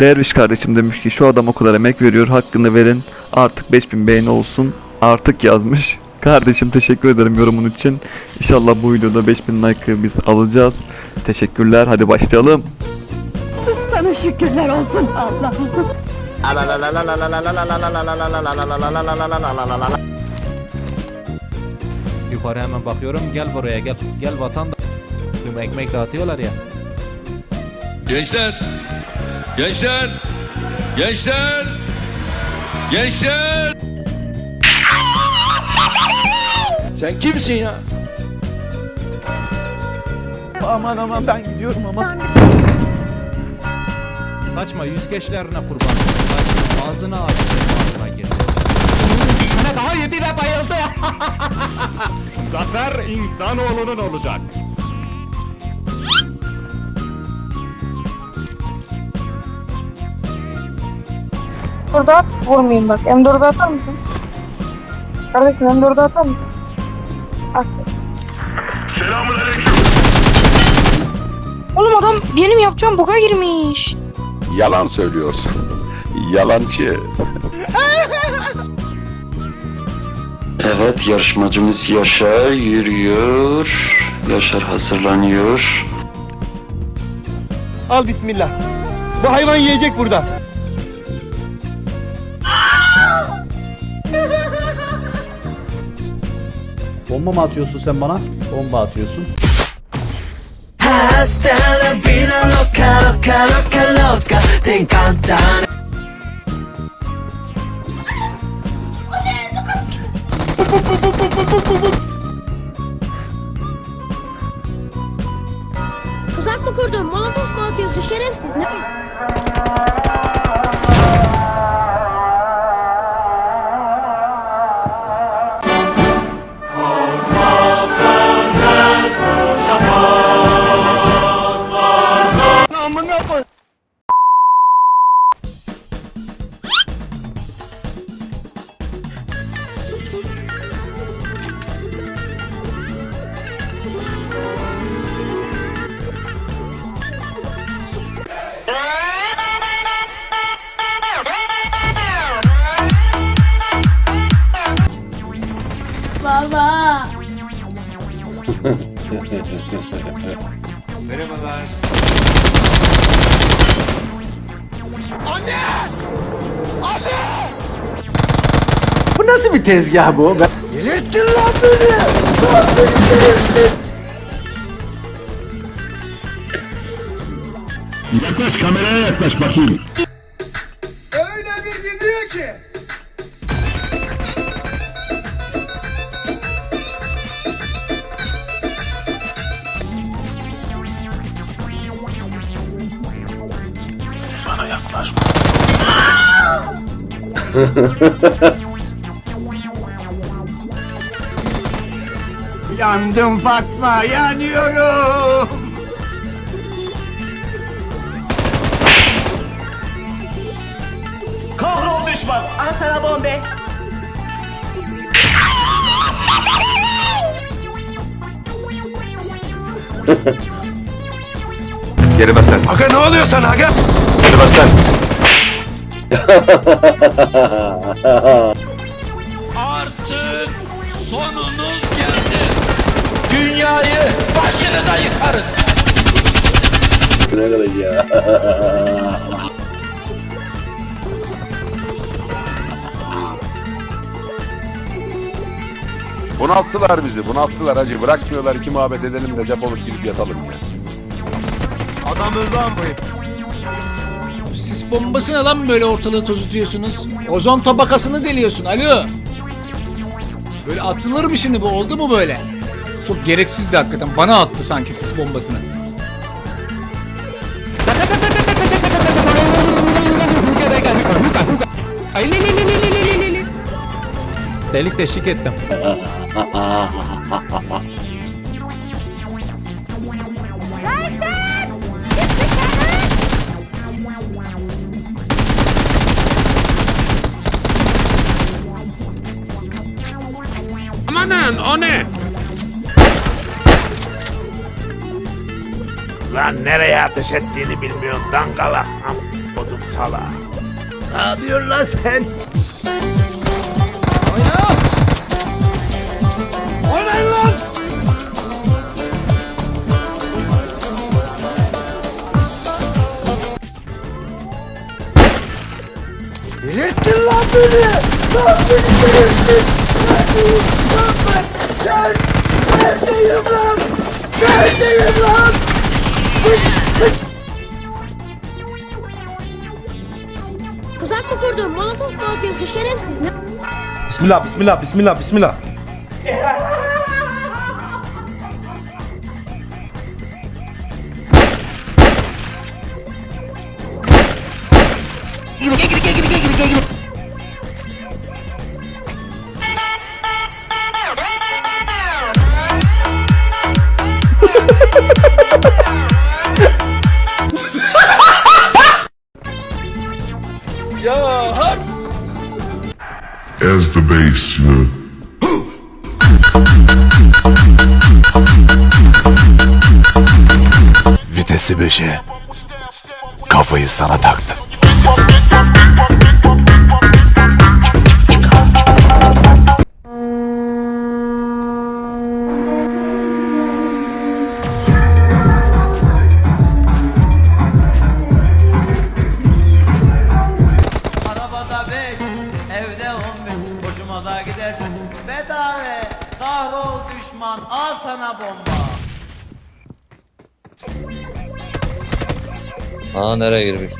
Derviş kardeşim demiş ki şu adam o kadar emek veriyor hakkını verin artık 5000 beğeni olsun artık yazmış. Kardeşim teşekkür ederim yorumun için. İnşallah bu videoda 5000 like'ı biz alacağız. Teşekkürler hadi başlayalım. Sana şükürler olsun Allah. Yukarı hemen bakıyorum. Gel buraya gel. Gel vatan Tüm ekmek dağıtıyorlar ya. Gençler! Gençler! Gençler! Gençler! Sen kimsin ya? Aman aman ben gidiyorum ama. Kaçma yüzgeçlerine kurban. Kaçma ağzına aç. Ağzına girdi. Sana daha yedi ve bayıldı. Zafer insanoğlunun olacak. Burada at, vurmayayım bak. M4'ü atar mısın? Kardeşim M4'ü atar mısın? At. Oğlum adam benim yapacağım buga girmiş. Yalan söylüyorsun. Yalancı. Evet yarışmacımız Yaşar yürüyor. Yaşar hazırlanıyor. Al bismillah. Bu hayvan yiyecek burada. Bomba mı atıyorsun sen bana? Bomba atıyorsun. Tuzak mı kurdun? Molotof mu atıyorsun şerefsiz? amına. Baba. Merhabalar. Anne! Anne! Bu nasıl bir tezgah bu? Ben... Delirttin lan beni! Lan beni delirttin! Yaklaş kameraya yaklaş bakayım. Yandım Fatma, yanıyorum. Kahrol düşman, al sana bombe. Geri bas sen. Aga ne oluyor sana aga? Geri bas. Artık sonunuz geldi. Dünyayı başınıza yıkarız. Ne kadar ya. Bunalttılar bizi, bunalttılar hacı. Bırakmıyorlar iki muhabbet edelim de defolup gidip yatalım ya. Sis bombası ne lan böyle ortalığı tozutuyorsunuz? Ozon tabakasını deliyorsun alo. Böyle atılır mı şimdi bu oldu mu böyle? Çok gereksizdi hakikaten. Bana attı sanki sis bombasını. Delik deşik ettim. Amanın o ne? Lan nereye ateş ettiğini bilmiyorsun dangala. Am- kodum sala. Ne yapıyorsun lan sen? Oyna! Oynayın lan! Delirttin lan beni! Lan beni delirttin! Ben? Neredeyim lan? Neredeyim lan? Tuzak mı kurdun? Molotof mu atıyorsun şerefsiz? Bismillah, bismillah, bismillah, bismillah. As the bass, you know. Vitesi 5'e. Kafayı sana taktım. Aa nereye girmiş?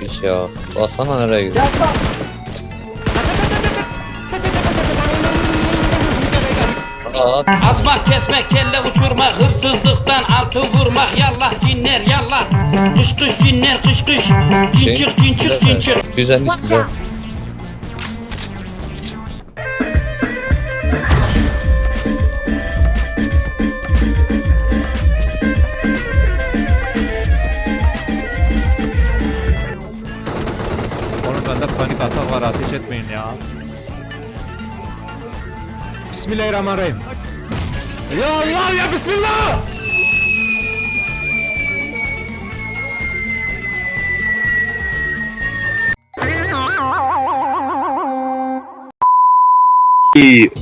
Hiç ya. Baksana nereye girmiş. Aa, Asmak kesmek kelle uçurmak hırsızlıktan altın vurmak yallah cinler yallah kış kış cinler kış kış cin çık cin çık cin çık Güzel güzel. Bismillahirrahmanirrahim. Ya Allah ya Bismillah!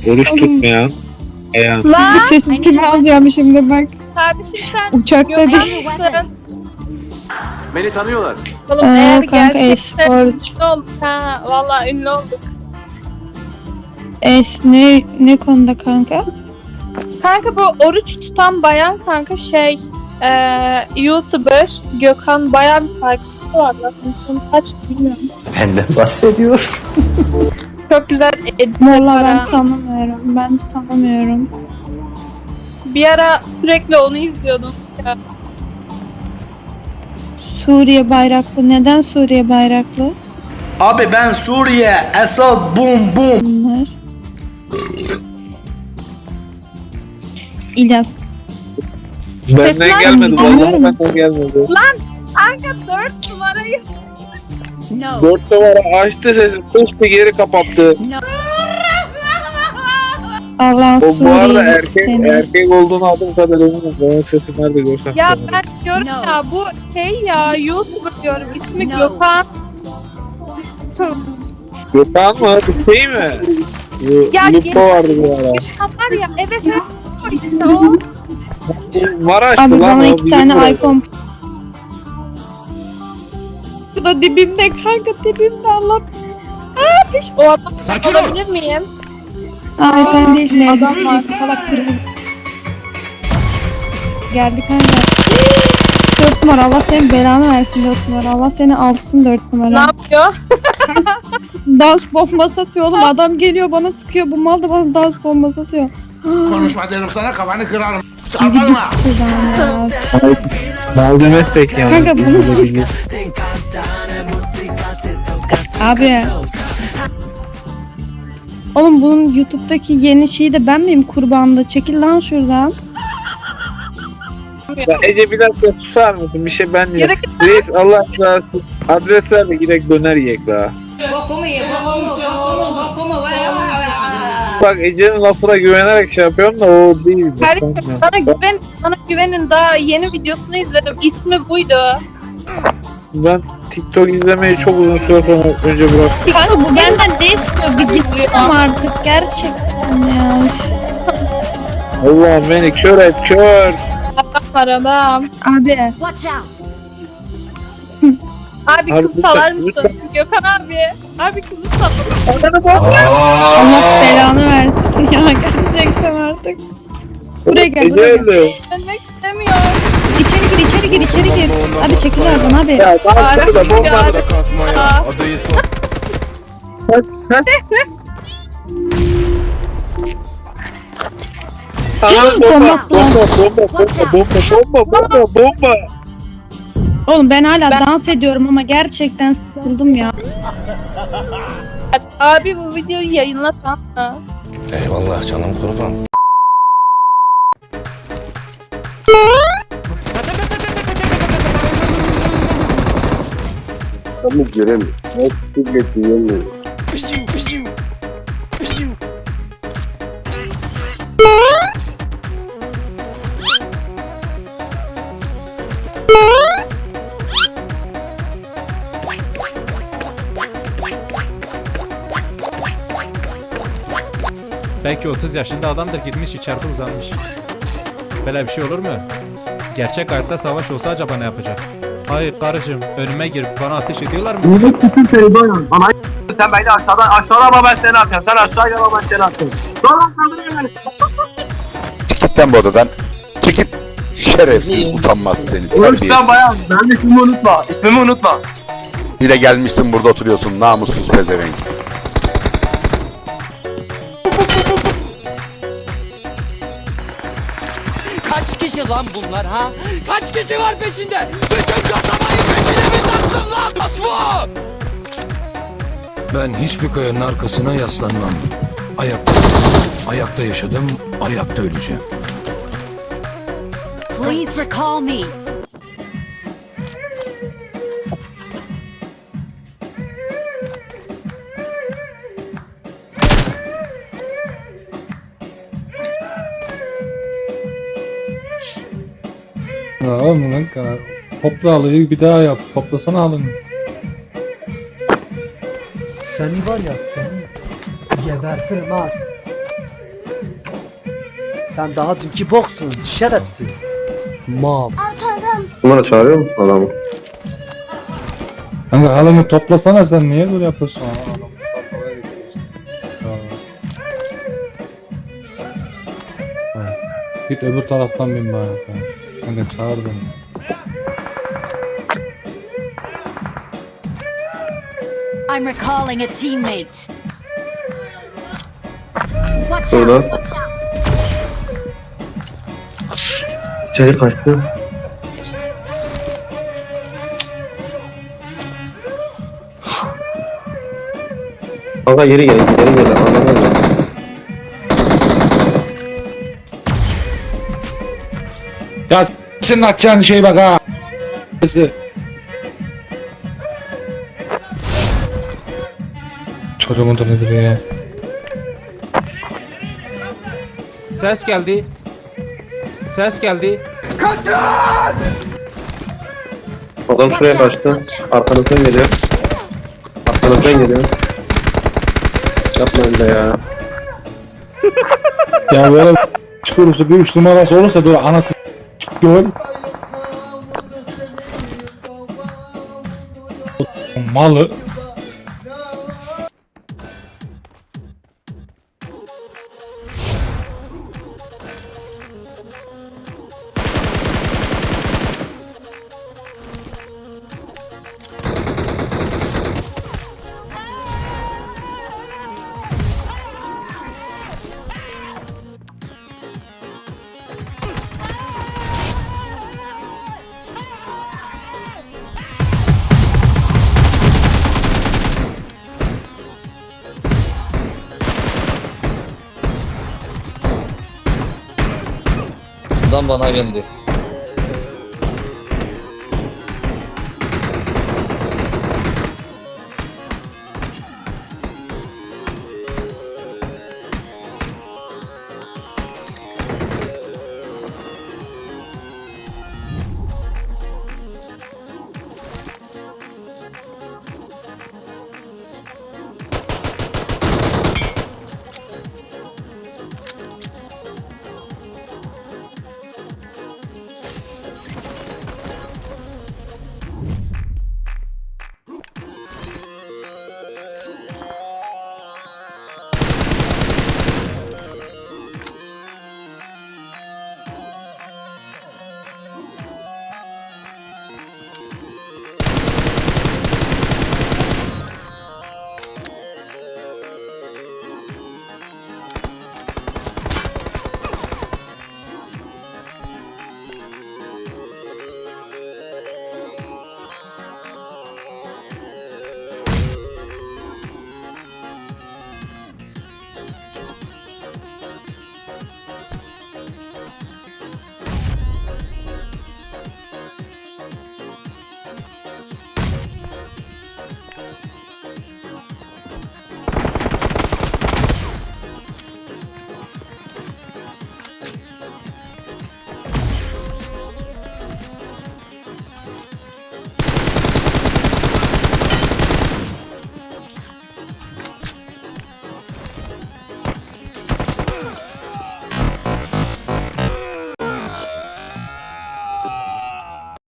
Oruç tutmayan. Lan! Sesini kime alacağım şimdi bak. Kardeşim sen uçakta değilsin. Beni tanıyorlar. Oğlum eğer gerçekten ünlü olduk ha. Valla ünlü olduk. Es ne ne konuda kanka? Kanka bu oruç tutan bayan kanka şey eee YouTuber Gökhan bayan bir takipçisi var son kaç bilmiyorum. Benden bahsediyor. Çok güzel editler Vallahi var ben tanımıyorum. Ben tanımıyorum. Bir ara sürekli onu izliyordum. Ya. Suriye bayraklı. Neden Suriye bayraklı? Abi ben Suriye, Esad, bum bum. Bunlar. İlyas. Benden gelmedi. Anlıyorum. Benden gelmedi. Kanka 4 numarayı Dört numara açtı sesi. Koştu geri kapattı. Allah O bu arada erkek seni. erkek olduğunu adım kadar eminim. Onun sesi nerede görsem. Ya ben diyorum ya bu şey ya YouTuber diyorum ismi Gökhan. Gökhan mı? Şey mi? Bu Ya Lupo vardı bir ara. Var ya evet evet o işte o. Maraş'tı Abi lan bana o. iki bizim tane burası. iPhone Bu da dibimde kanka dibimde Allah. O adam Sakin ol. olabilir miyim? Ay sen değilsin adam var salak kırmızı. Geldi kanka. Dört numara Allah senin belanı versin dört numara Allah seni alsın dört Ne numara. yapıyor? Dans bombası atıyor oğlum adam geliyor bana sıkıyor bu mal da bana dans bombası atıyor. Konuşma derim sana kafanı kırarım. Ya. Malzeme yani. Kanka bunu Abi. Oğlum bunun YouTube'daki yeni şeyi de ben miyim kurbanda? Çekil lan şuradan. Ya Ece bir dakika susar mısın? Bir şey ben diyeyim. Reis Allah razı olsun. Adres ver de gidelim döner yiyek la. Bak Ece'nin lafına güvenerek şey yapıyorum da o değil. Kardeşim bana güven, bana güvenin daha yeni videosunu izledim. İsmi buydu. Ben TikTok izlemeyi çok uzun süre sonra önce bıraktım. Kanka bu benden ne istiyor? Bir gitsem artık gerçekten ya. Allah'ım beni kör et kör. Arabam. Abi. Watch out. Abi Abi kız lütfen, salar mısın? lütfen. Gökhan abi. Abi kızı salar. Allah belanı versin ya gerçekten artık. Buraya gel buraya gel. Dönmek istemiyor. İçeri gir içeri gir içeri gir. Abi çekil oradan abi. Ya daha sonra da bomba ya. da Aa. Tamam bomba bomba bomba bomba bomba bomba bomba bomba. Oğlum ben hala dans ediyorum ama gerçekten sıkıldım ya. Abi bu videoyu yayınlasana. Eyvallah canım kurban. Tamam göremiyorum. Nasıl geçiyor Belki 30 yaşında adamdır gitmiş içeride uzanmış. Böyle bir şey olur mu? Gerçek hayatta savaş olsa acaba ne yapacak? Hayır karıcığım önüme girip bana ateş ediyorlar mı? Sen beni aşağıdan aşağıda ama ben seni atıyorum. Sen aşağı gel ama ben seni atıyorum. Lan bu odadan. Çık git. Şerefsiz utanmaz seni. Terbiyesiz. bayan ben de ismimi unutma. İsmimi unutma. Bir de gelmişsin burada oturuyorsun namussuz pezevenk. Kişi lan bunlar ha? Kaç kişi var peşinde? Bütün kasabayı peşine mi taktın lan? Aslı! Ben hiçbir kayanın arkasına yaslanmam. Ayakta, ayakta yaşadım, ayakta öleceğim. Please recall me. Tamam lan kadar. Topla alıyı bir daha yap. Toplasana alın. Seni var ya seni gebertirim ha. Sen daha dünkü boksun şerefsiz. Mal. Bunları çağırıyor musun adamı? Kanka halını toplasana sen niye böyle yapıyorsun? Git öbür taraftan bin. Kanka çağır beni. I'm recalling a teammate. Watch out. Watch out. İçeri kaçtı. Kanka geri gel, geri gel. Anlamadım. Ya senin atacağın şey bak ha. Çocuğumun da nedir ya? Ses geldi. Ses geldi. Adam şuraya kaçtı. Arkanızdan geliyor. Arkanızdan geliyor. Yapmayın da ya. ya böyle kurusu bir üç numarası olursa böyle anası Gol. Malı bana geldi.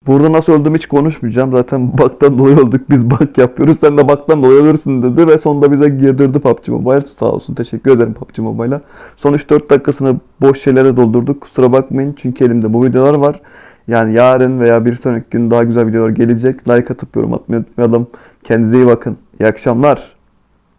Burada nasıl öldüm hiç konuşmayacağım. Zaten baktan dolayı öldük. Biz bak yapıyoruz. Sen de baktan dolayı ölürsün dedi ve sonunda bize girdirdi PUBG Mobile. Sağ olsun. Teşekkür ederim PUBG Mobile'a. Son 3-4 dakikasını boş şeylere doldurduk. Kusura bakmayın çünkü elimde bu videolar var. Yani yarın veya bir sonraki gün daha güzel videolar gelecek. Like atıp yorum atmayı unutmayalım. Kendinize iyi bakın. İyi akşamlar.